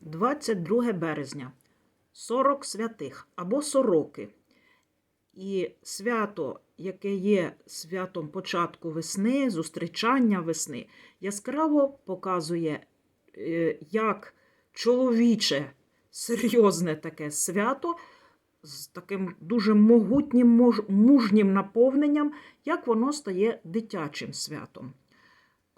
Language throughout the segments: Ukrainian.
22 березня, 40 святих або сороки. І свято, яке є святом початку весни, зустрічання весни, яскраво показує, е, як чоловіче, серйозне таке свято з таким дуже могутнім, мужнім наповненням, як воно стає дитячим святом.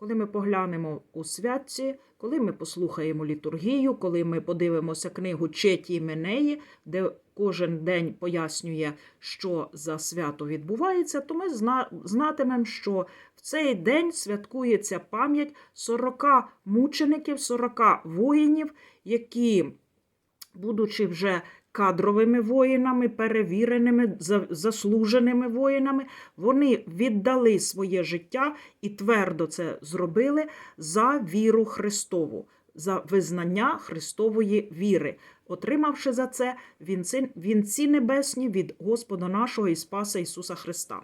Коли ми поглянемо у святці, коли ми послухаємо літургію, коли ми подивимося книгу Четі Менеї, де кожен день пояснює, що за свято відбувається, то ми знатимемо, що в цей день святкується пам'ять 40 мучеників, 40 воїнів, які, будучи вже кадровими воїнами, перевіреними, заслуженими воїнами, вони віддали своє життя і твердо це зробили за віру Христову, за визнання Христової віри, отримавши за це вінці, небесні від Господа нашого і Спаса Ісуса Христа.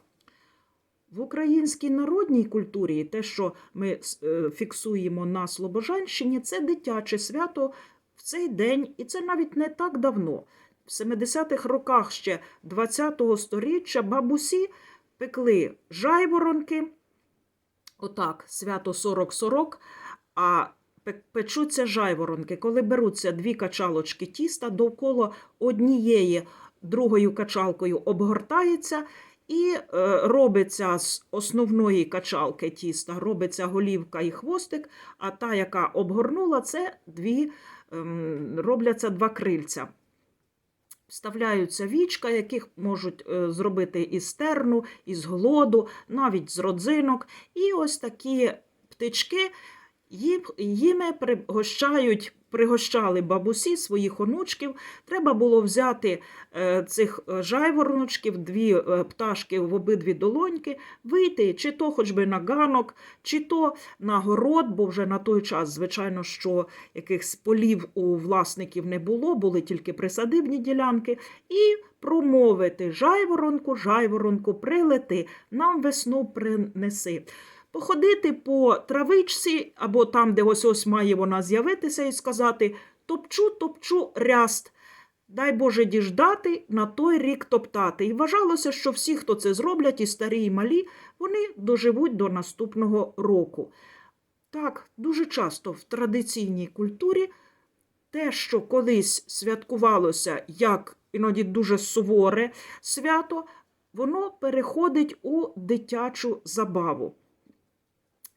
В українській народній культурі те, що ми е, фіксуємо на Слобожанщині, це дитяче свято в цей день, і це навіть не так давно. В 70-х роках ще 20-го сторіччя бабусі пекли жайворонки, отак, свято 40-40, а печуться жайворонки, коли беруться дві качалочки тіста, довкола однієї другою качалкою обгортається, і е, робиться з основної качалки тіста, робиться голівка і хвостик, а та, яка обгорнула, це дві, ем, робляться два крильця. Вставляються вічка, яких можуть е, зробити із терну, із глоду, навіть з родзинок. І ось такі птички їм, пригощають, пригощали бабусі своїх онучків. Треба було взяти е, цих е, жайвороночків, дві е, пташки в обидві долоньки, вийти чи то хоч би на ганок, чи то на город, бо вже на той час, звичайно, що якихось полів у власників не було, були тільки присадибні ділянки, і промовити жайворонку, жайворонку, прилети, нам весну принеси. Походити по травичці або там, де ось ось має вона з'явитися, і сказати топчу, топчу ряст. Дай Боже діждати, на той рік топтати. І вважалося, що всі, хто це зроблять, і старі, і малі, вони доживуть до наступного року. Так, дуже часто в традиційній культурі те, що колись святкувалося як іноді дуже суворе свято, воно переходить у дитячу забаву.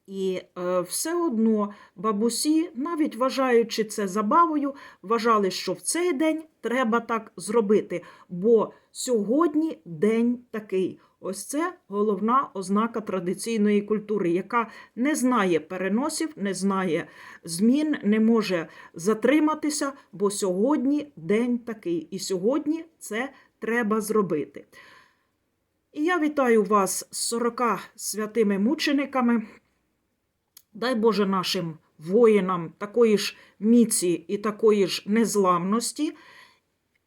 І е, все одно бабусі, навіть вважаючи це забавою, вважали, що в цей день треба так зробити, бо сьогодні день такий. Ось це головна ознака традиційної культури, яка не знає переносів, не знає змін, не може затриматися, бо сьогодні день такий, і сьогодні це треба зробити. І я вітаю вас з 40 святими мучениками. Дай Боже нашим воїнам такої ж міці і такої ж незламності.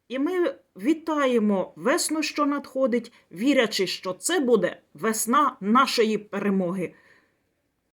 І ми вітаємо весну, що надходить, вірячи, що це буде весна нашої перемоги.